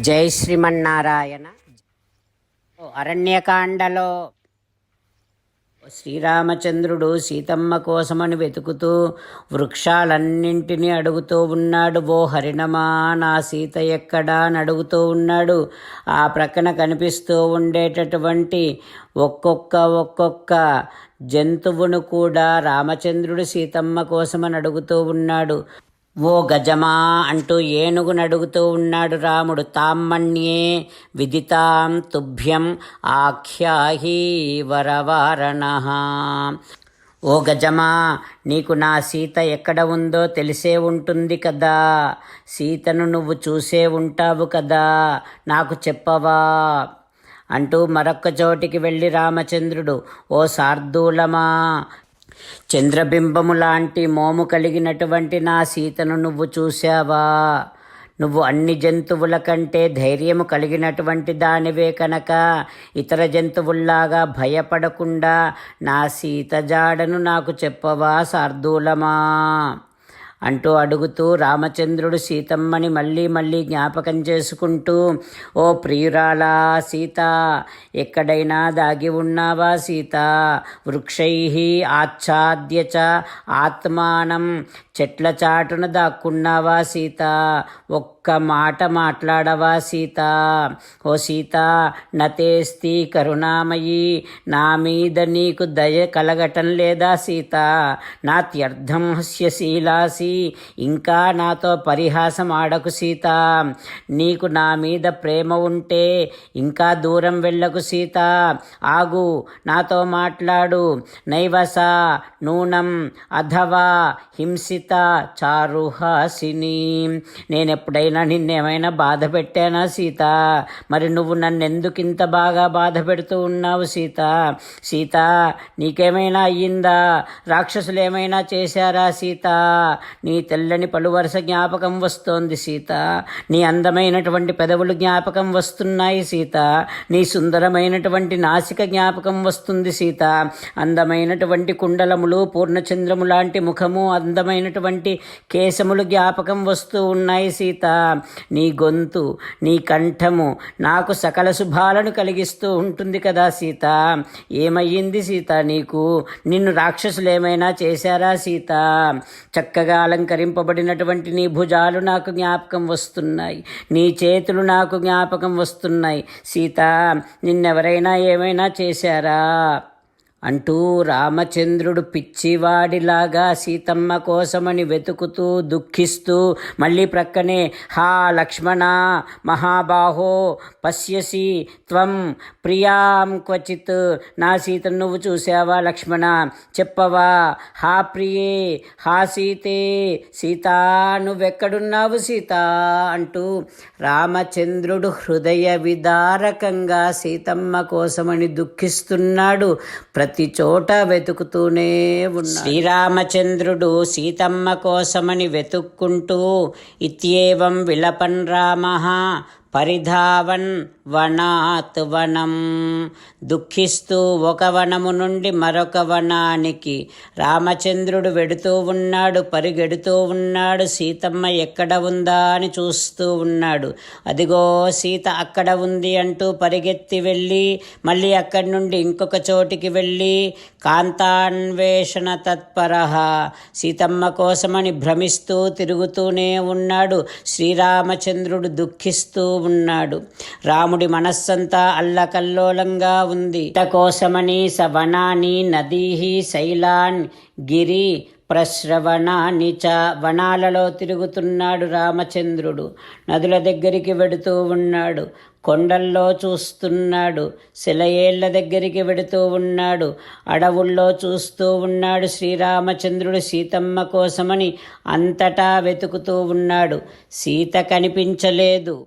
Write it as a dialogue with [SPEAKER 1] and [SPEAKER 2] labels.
[SPEAKER 1] జై శ్రీమన్నారాయణ. అరణ్యకాండలో శ్రీరామచంద్రుడు సీతమ్మ కోసమని వెతుకుతూ వృక్షాలన్నింటినీ అడుగుతూ ఉన్నాడు. ఓ హరిణమా నా సీత ఎక్కడా అని అడుగుతూ ఉన్నాడు. ఆ ప్రక్కన కనిపిస్తూ ఉండేటటువంటి ఒక్కొక్క ఒక్కొక్క జంతువును కూడా రామచంద్రుడు సీతమ్మ కోసమని అడుగుతూ ఉన్నాడు. ఓ గజమా అంటూ ఏనుగు నడుగుతూ ఉన్నాడు రాముడు. తామ్మణ్యే విదితాం తుభ్యం ఆఖ్యాహి వరవారణ. ఓ గజమా నీకు నా సీత ఎక్కడ ఉందో తెలిసే ఉంటుంది కదా. సీతను నువ్వు చూసే ఉంటావు కదా. నాకు చెప్పవా? అంటూ మరొక్క చోటికి వెళ్ళి రామచంద్రుడు ఓ శార్దూలమా చంద్రబింబము లాంటి మోము కలిగినటువంటి నా సీతను నువ్వు చూశావా? నువ్వు అన్ని జంతువుల కంటే ధైర్యము కలిగినటువంటి దానివే కనుక. ఇతర జంతువుల్లాగా భయపడకుండా నా సీత జాడను నాకు చెప్పవా శార్దూలమా? అంటూ అడుగుతూ రామచంద్రుడు సీతమ్మని మళ్ళీ మళ్ళీ జ్ఞాపకం చేసుకుంటూ ఓ ప్రియురాలా సీత ఎక్కడైనా దాగి ఉన్నావా సీత? వృక్షై ఆచ్ఛాద్యచ ఆత్మానం చెట్ల చాటున దాక్కున్నావా సీత? ఒక్క మాట మాట్లాడవా సీత? ఓ సీత నతేస్తి కరుణామయి నా మీద నీకు దయ కలగటం లేదా సీత? నా త్యర్థం హస్యశీలాసి ఇంకా నాతో పరిహాసం ఆడకు సీత. నీకు నా మీద ప్రేమ ఉంటే ఇంకా దూరం వెళ్ళకు సీత. ఆగు నాతో మాట్లాడు. నైవస నూనం అథవా హింసిత చారుహాసిని. నేనెప్పుడైనా నిన్నేమైనా బాధ పెట్టానా సీత? మరి నువ్వు నన్ను ఎందుకు ఇంత బాగా బాధ పెడుతూ ఉన్నావు సీత? సీత నీకేమైనా అయ్యిందా? రాక్షసులు ఏమైనా చేశారా సీత? నీ తెల్లని పలువరుస జ్ఞాపకం వస్తోంది సీత. నీ అందమైనటువంటి పెదవులు జ్ఞాపకం వస్తున్నాయి సీత. నీ సుందరమైనటువంటి నాసిక జ్ఞాపకం వస్తుంది సీత. అందమైనటువంటి కుండలములు పూర్ణచంద్రము లాంటి ముఖము అందమైనటువంటి కేశములు జ్ఞాపకం వస్తూ ఉన్నాయి సీత. నీ గొంతు నీ కంఠము నాకు సకల శుభాలను కలిగిస్తూ ఉంటుంది కదా సీత. ఏమయ్యింది సీత నీకు? నిన్ను రాక్షసులు ఏమైనా చేశారా సీత? చక్కగా అలంకరింపబడినటువంటి నీ భుజాలు నాకు జ్ఞాపకం వస్తున్నాయి. నీ చేతులు నాకు జ్ఞాపకం వస్తున్నాయి. సీత నిన్నెవరైనా ఏమైనా చేశారా? అంటూ రామచంద్రుడు పిచ్చివాడిలాగా సీతమ్మ కోసమని వెతుకుతూ దుఃఖిస్తూ మళ్ళీ ప్రక్కనే హా లక్ష్మణ మహాబాహో పశ్యసి త్వం ప్రియాం క్వచిత్. నా సీతను నువ్వు చూసావా లక్ష్మణ? చెప్పవా. హా ప్రియే హా సీతే సీతా నువ్వెక్కడున్నావు సీత? అంటూ రామచంద్రుడు హృదయ విదారకంగా సీతమ్మ కోసమని దుఃఖిస్తున్నాడు. ప్రతి ప్రతి చోట వెతుకుతూనే ఉన్నాడు శ్రీరామచంద్రుడు సీతమ్మ కోసమని వెతుక్కుంటూ ఇత్యేవం విలపన్ రామ పరిధావన్ వనాత్ వనం. దుఃఖిస్తూ ఒక వనము నుండి మరొక వనానికి రామచంద్రుడు వెడుతూ ఉన్నాడు పరిగెడుతూ ఉన్నాడు. సీతమ్మ ఎక్కడ ఉందా అని చూస్తూ ఉన్నాడు. అదిగో సీత అక్కడ ఉంది అంటూ పరిగెత్తి వెళ్ళి మళ్ళీ అక్కడి నుండి ఇంకొక చోటికి వెళ్ళి కాంతాన్వేషణ తత్పర సీతమ్మ కోసమని భ్రమిస్తూ తిరుగుతూనే ఉన్నాడు. శ్రీరామచంద్రుడు దుఃఖిస్తూ ఉన్నాడు. రాముడి మనస్సంతా అల్లకల్లోలంగా ఉంది. కోసమని సవనాని వనాని నదీ శైలాన్ గిరి ప్రశ్రవణాని చ వనాలలో తిరుగుతున్నాడు రామచంద్రుడు. నదుల దగ్గరికి వెడుతూ ఉన్నాడు. కొండల్లో చూస్తున్నాడు. శిలయేళ్ళ దగ్గరికి వెడుతూ ఉన్నాడు. అడవుల్లో చూస్తూ ఉన్నాడు శ్రీరామచంద్రుడు సీతమ్మ కోసమని అంతటా వెతుకుతూ ఉన్నాడు. సీత కనిపించలేదు.